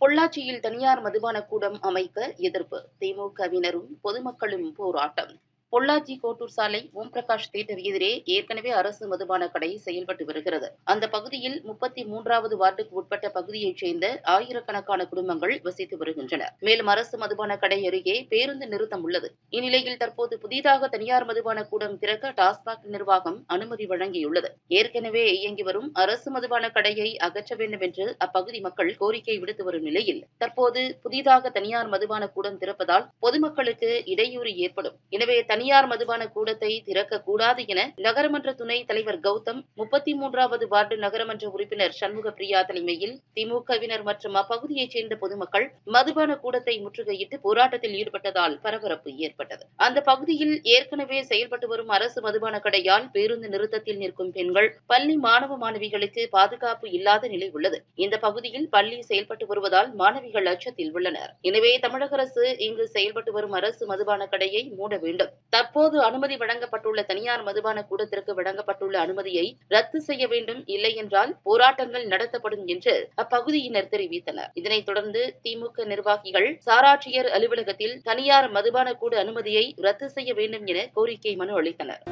பொள்ளாச்சியில் தனியார் மதுபான கூடம் அமைக்க எதிர்ப்பு. திமுகவினரும் பொதுமக்களும் போராட்டம். பொள்ளாச்சி கோட்டூர் சாலை ஓம் பிரகாஷ் தியேட்டர் எதிரே ஏற்கனவே அரசு மதுபான கடை செயல்பட்டு வருகிறது. அந்த பகுதியில் முப்பத்தி மூன்றாவது வார்டுக்கு உட்பட்ட பகுதியைச் சேர்ந்த ஆயிரக்கணக்கான குடும்பங்கள் வசித்து வருகின்றன மேலும் அரசு மதுபான கடை அருகே பேருந்து நிறுத்தம் உள்ளது. இந்நிலையில் தற்போது புதிதாக தனியார் மதுபான கூடம் திறக்க டாஸ்மாக் நிர்வாகம் அனுமதி வழங்கியுள்ளது. ஏற்கனவே இயங்கி வரும் அரசு மதுபான கடையை அகற்ற வேண்டும் என்று அப்பகுதி மக்கள் கோரிக்கை விடுத்து வரும் நிலையில் தற்போது புதிதாக தனியார் மதுபான கூடம் திறப்பதால் பொதுமக்களுக்கு இடையூறு ஏற்படும். எனவே தனியார் மதுபான கூடத்தை திறக்கக்கூடாது என நகரமன்ற துணைத் தலைவர் கௌதம் முப்பத்தி மூன்றாவது வார்டு நகரமன்ற உறுப்பினர் சண்முக பிரியா தலைமையில் திமுகவினர் மற்றும் அப்பகுதியைச் சேர்ந்த பொதுமக்கள் மதுபான கூடத்தை முற்றுகையிட்டு போராட்டத்தில் ஈடுபட்டதால் பரபரப்பு ஏற்பட்டது. அந்த பகுதியில் ஏற்கனவே செயல்பட்டு வரும் அரசு மதுபான கடையால் பேருந்து நிறுத்தத்தில் நிற்கும் பெண்கள் பள்ளி மாணவ மாணவிகளுக்கு பாதுகாப்பு இல்லாத நிலை உள்ளது. இந்த பகுதியில் பள்ளி செயல்பட்டு வருவதால் மாணவிகள் அச்சத்தில் உள்ளனர். எனவே தமிழக அரசு இங்கு செயல்பட்டு வரும் அரசு மதுபான கடையை மூட வேண்டும். தற்போது அனுமதி வழங்கப்பட்டுள்ள தனியார் மதுபான கூடத்திற்கு வழங்கப்பட்டுள்ள அனுமதியை ரத்து செய்ய வேண்டும் இல்லை என்றால் போராட்டங்கள் நடத்தப்படும் என்று அப்பகுதியினர் தெரிவித்தனர். இதனைத் தொடர்ந்து திமுக நிர்வாகிகள் சாராட்சியர் அலுவலகத்தில் தனியார் மதுபான கூட அனுமதியை ரத்து செய்ய வேண்டும் என கோரிக்கை மனு அளித்தனர்.